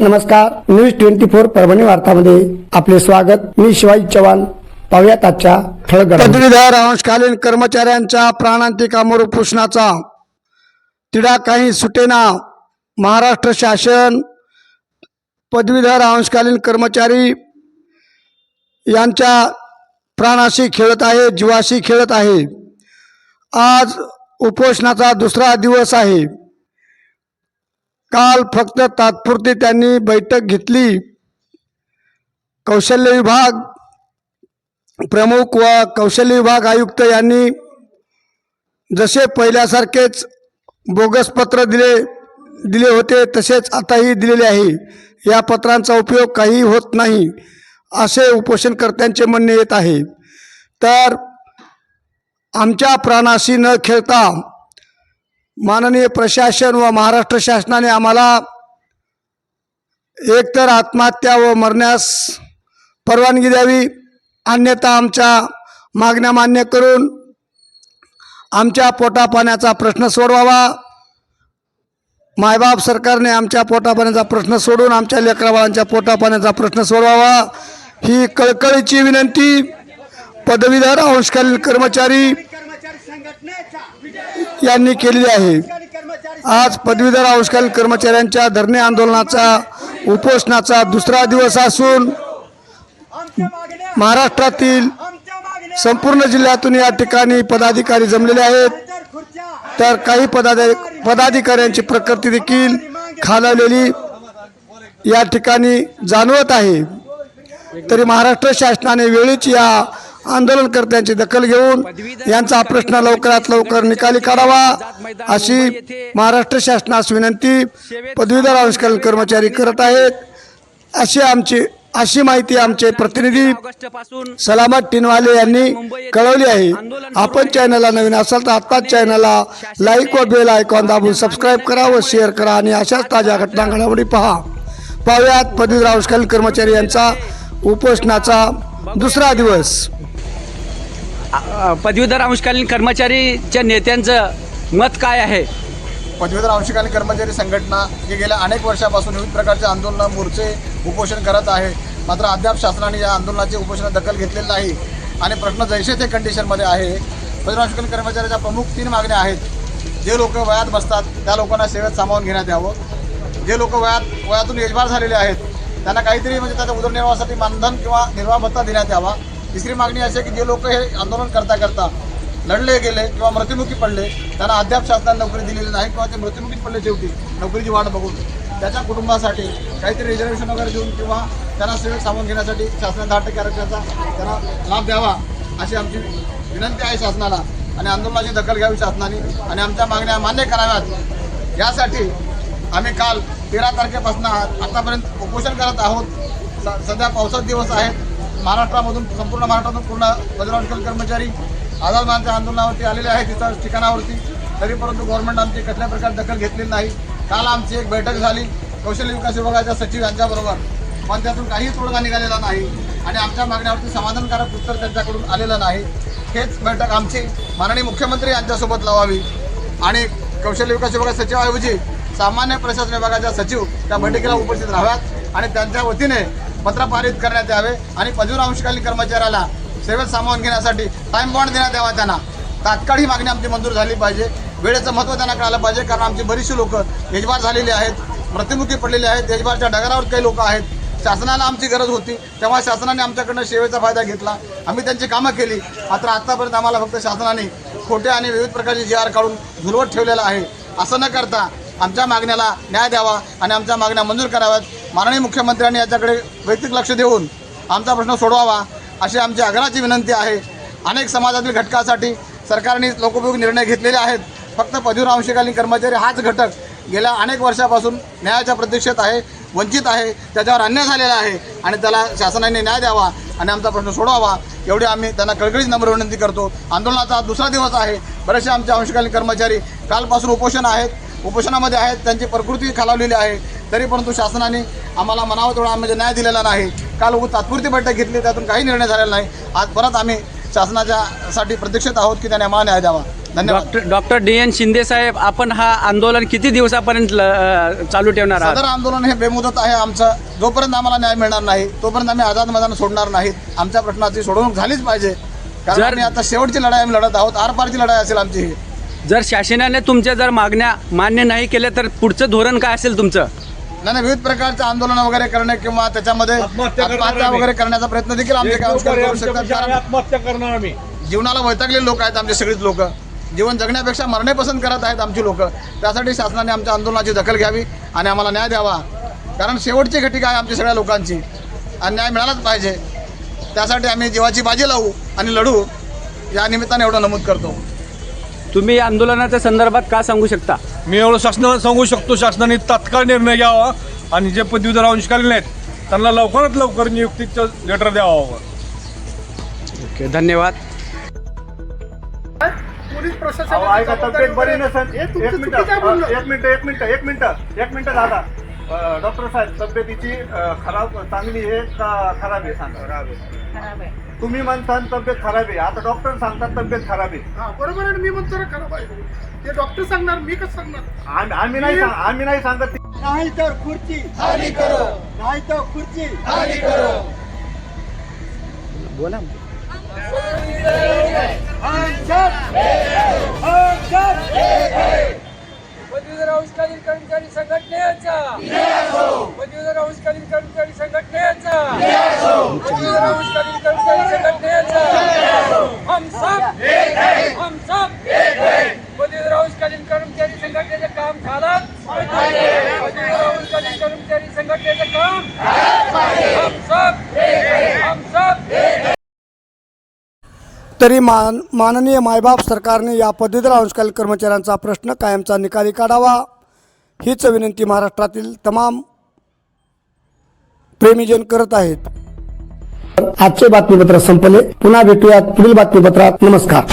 नमस्कार news twenty four Parbhani वार्तामध्ये आपले स्वागत. मी शिवाजी चव्हाण. पाहुयात आजच्या ठळक पदवीधर अंशकालीन कर्मचाऱ्यांच्या प्राणांतिकामोर उपोषणाचा. तिडा काही सुटेना महाराष्ट्र शासन पदवीधर अंशकालीन कर्मचारी यांच्या प्राणाशी खेळत आहे जीवाशी खेळत आहे. आज उपोषणाचा दुसरा दिवस आहे. काल फक्त तात्पुरती त्यांनी बैठक घेतली. कौशल्य विभाग प्रमुख व कौशल्य विभाग आयुक्त यांनी जसे पहिल्यासारखेच बोगस पत्र दिले दिले होते तसेच आताही दिलेले आहे. या पत्रांचा उपयोग काही होत नाही असे उपोषणकर्त्यांचे म्हणणे येत आहे. तर आमच्या प्राणाशी न खेळता माननीय प्रशासन व महाराष्ट्र शासनाने आम्हाला एकतर आत्महत्या व मरण्यास परवानगी द्यावी अन्यथा आमच्या मागण्या मान्य करून आमच्या पोटापाण्याचा प्रश्न सोडवावा. मायबाप सरकारने आमच्या पोटापाण्याचा प्रश्न सोडून आमच्या लेकराबाळांच्या पोटापाण्याचा प्रश्न सोडवावा. ही कळकळीची विनंती. पदवीधर अंशकालीन कर्मचारी यांनी केलेली आहे. आज पदवीधर अंशकालीन कर्मचाऱ्यांच्या धरणे आंदोलनाचा उपोषणाचा दुसरा दिवस असून महाराष्ट्रातील संपूर्ण जिल्ह्यातून या ठिकाणी पदाधिकारी जमलेले आहेत. तर काही पदाधि पदाधिकाऱ्यांची प्रकृती देखील खालावलेली या ठिकाणी जाणवत आहे. तरी महाराष्ट्र शासनाने वेळीच या आंदोलनकर्त्यांची दखल घेऊन यांचा प्रश्न लवकरात लवकर निकाली काढावा अशी महाराष्ट्र शासनास विनंती पदवीधर अंशकालीन कर्मचारी करत आहेत. अशी आमची अशी माहिती आमचे प्रतिनिधी सलामत टिनवाले यांनी कळवली आहे. आपण चॅनलला नवीन असाल तर आत्ताच चॅनलला लाईक व बेल आयकॉन दाबून सबस्क्राईब करा व शेअर करा आणि अशाच ताज्या घटना घडामोडी पहा. पाहुयात पदवीधर अंशकालीन कर्मचारी यांचा उपोषणाचा दुसरा दिवस. पदवीधर अंशकालीन कर्मचारीच्या नेत्यांचं मत काय आहे? पदवीधर अंशकालीन कर्मचारी संघटना ही गेल्या अनेक वर्षापासून विविध प्रकारचे आंदोलनं मोर्चे उपोषण करत आहे. मात्र अद्याप शासनाने या आंदोलनाची उपोषणात दखल घेतलेली नाही. आणि प्रश्न जैसे ते कंडिशनमध्ये आहे पदवीधर अंशकालीन कर्मचाऱ्याच्या प्रमुख तीन मागण्या आहेत. जे लोक वयात बसतात त्या लोकांना सेवेत सामावून घेण्यात यावं. जे लोक वयात वयातून यजमान झालेले आहेत त्यांना काहीतरी म्हणजे त्याच्या उदरनिर्वाहासाठी मानधन किंवा निर्वाह भत्ता देण्यात यावा. तिसरी मागणी अशी आहे की जे लोक हे आंदोलन करता करता लढले गेले किंवा मृत्युमुखी पडले त्यांना अद्याप शासनाने नोकरी दिलेली नाही किंवा ते मृत्युमुखीच पडले शेवटी नोकरीची वाट बघून. त्याच्या कुटुंबासाठी काहीतरी रिझर्वेशन वगैरे देऊन किंवा त्यांना सेवेत सामावून घेण्यासाठी शासनाने दहा टक्के आरक्षणाचा त्यांना लाभ द्यावा अशी आमची विनंती आहे शासनाला. आणि आंदोलनाची दखल घ्यावी शासनाने. आणि आमच्या मागण्या मान्य कराव्यात. यासाठी आम्ही काल तेरा तारखेपासून आतापर्यंत उपोषण करत आहोत. स- सध्या पावसाचे दिवस आहेत. महाराष्ट्रामधून संपूर्ण महाराष्ट्रातून पूर्ण वज्रांचल कर्मचारी आझादमानच्या आंदोलनावरती आलेले आहेत तिथं ठिकाणावरती. तरी परंतु गव्हर्नमेंट आमची कसल्या प्रकारे दखल घेतलेली नाही. काल आमची एक बैठक झाली. कौशल्य विकास विभागाच्या सचिव यांच्याबरोबर. पण त्यातून काही तोडगा निघालेला नाही. आणि आमच्या मागण्यावरती समाधानकारक उत्तर त्यांच्याकडून आलेलं नाही. हेच बैठक आमची माननीय मुख्यमंत्री यांच्यासोबत लावावी. आणि कौशल्य विकास विभागाच्या सचिवाऐवजी सामान्य प्रशासन विभागाच्या सचिव त्या बैठकीला उपस्थित राहाव्यात. आणि त्यांच्या वतीने पत्र पारित करण्यात यावे आणि पदवीर अंशकालीन कर्मचाऱ्याला सेवेत सामावून घेण्यासाठी टाइम बॉन्ड देण्यात यावा त्यांना. तात्काळ ही मागणी आमची मंजूर झाली पाहिजे. वेळेचं महत्त्व त्यांना कळालं पाहिजे कारण आमची बरीचशी लोकं यजमान झालेली आहेत मृत्युमुखी पडलेली आहेत यजमानच्या डगारावर काही लोक आहेत. शासनाला आमची गरज होती तेव्हा शासनाने आमच्याकडनं सेवेचा फायदा घेतला. आम्ही त्यांची कामं केली मात्र आत्तापर्यंत आम्हाला फक्त शासनाने खोटे आणि विविध प्रकारचे जी आर काढून झुलवत ठेवलेलं आहे. असं न करता आमच्या मागण्याला न्याय द्यावा आणि आमच्या मागण्या मंजूर कराव्यात. माननीय मुख्यमंत्र्यांनी याच्याकडे वैयक्तिक लक्ष देऊन आमचा प्रश्न सोडवावा अशी आमची आग्रहाची विनंती आहे. अनेक समाजातील घटकासाठी सरकारने लोकोपयोगी निर्णय घेतलेले आहेत. फक्त पदवीर अंशकालीन कर्मचारी हाच घटक गेल्या अनेक वर्षापासून न्यायाच्या प्रतीक्षेत आहे वंचित आहे त्याच्यावर अन्याय झालेला आहे आणि त्याला शासनाने न्याय द्यावा आणि आमचा प्रश्न सोडवावा. एवढी आम्ही त्यांना कळकळीच नम्र विनंती करतो. आंदोलनाचा दुसरा दिवस आहे. बरेचसे आमचे अंशकालीन कर्मचारी कालपासून उपोषण आहेत. उपोषणामध्ये आहेत त्यांची प्रकृती खालावलेली आहे. तरी परंतु शासनाने आम्हाला मनावा तेवढा म्हणजे न्याय दिलेला नाही. काल तात्पुरती बैठक घेतली त्यातून काही निर्णय झालेला नाही. आज परत आम्ही शासनाच्या साठी प्रतीक्षेत आहोत की त्याने आम्हाला न्याय द्यावा. धन्यवाद. Doctor doctor D N Shinde साहेब आपण हा आंदोलन किती दिवसापर्यंत चालू ठेवणार सदर आहात आंदोलन हे बेमुदत आहे आमचं. जोपर्यंत आम्हाला न्याय मिळणार नाही तोपर्यंत आम्ही आझाद मैदान सोडणार नाहीत. आमच्या प्रश्नाची सोडवणूक झालीच पाहिजे. कारण आता शेवटची लढाई आम्ही लढत आहोत. आरपारची लढाई असेल आमची ही. जर शासनाने तुमच्या जर मागण्या मान्य नाही केल्या तर पुढचं धोरण काय असेल तुमचं? नाही नाही, विविध प्रकारचे आंदोलन वगैरे करणे किंवा त्याच्यामध्ये आत्महत्या वगैरे करण्याचा प्रयत्न देखील आमचे काय करू शकतात. कारण आत्महत्या करणार आम्ही. जीवनाला वैतागलेले लोक आहेत आमचे सगळीच लोक. जीवन जगण्यापेक्षा मरणे पसंत करत आहेत आमची लोक. त्यासाठी शासनाने आमच्या आंदोलनाची दखल घ्यावी आणि आम्हाला न्याय द्यावा. कारण शेवटची घटिका आहे आमच्या सगळ्या लोकांची. आणि न्याय मिळालाच पाहिजे. त्यासाठी आम्ही जीवाची बाजी लावू आणि लढू. या निमित्ताने एवढं नमूद करतो. तुम्ही आंदोलनाच्या संदर्भात का सांगू शकता? मी एवढं शासनाला सांगू शकतो शासनाने तात्काळ निर्णय घ्यावा आणि जे पदवीधर अंशकालीन आहेत त्यांना लवकरात लवकर नियुक्तीचं लेटर द्यावं. ओके धन्यवाद. पोलीस अहो, प्रशासन ऐका, तब्येत बरी नसेल. एक मिनिट एक मिनिट एक मिनिट एक मिनिट एक मिनिट दादा. अं, डॉक्टर साहेब तब्येतीची अं, खराब चांगली आहे का खराब आहे? सांगा खराब आहे. तुम्ही म्हणता तब्येत खराब आहे. आता डॉक्टर सांगतात तब्येत खराब आहे. हा बरोबर आहे ना, मी म्हणतो ना खराब आहे. ते डॉक्टर सांगणार मी कसं सांगणार? आम्ही आम्ही नाही सांग- आम्ही नाही सांगत. नाही तर खुर्ची. खाली करो. नाही तर खुर्ची. खाली करो. बोला. पदवीधर अंशकालीन कर्मचारी संघटनेचा. पदवीधर अंशकालीन कर्मचारी संघटनेचा. पदवीधर अंशकालीन कर्मचारी संघटनेचा. हम सब हम सब पदवीधर अंशकालीन कर्मचारी संघटनेचं काम झालं. पदवीधर अंशकालीन कर्मचारी संघटनेचं काम हम सब हम सब तरी मान माननीय मायबाप सरकारने या पदवीधर अंशकालीन कर्मचाऱ्यांचा प्रश्न कायमचा निकाली काढावा हीच विनंती महाराष्ट्रातील तमाम प्रेमीजन करत आहेत. आजचे बातमीपत्र संपले. पुन्हा भेटूयात पुढील बातमीपत्रात. नमस्कार.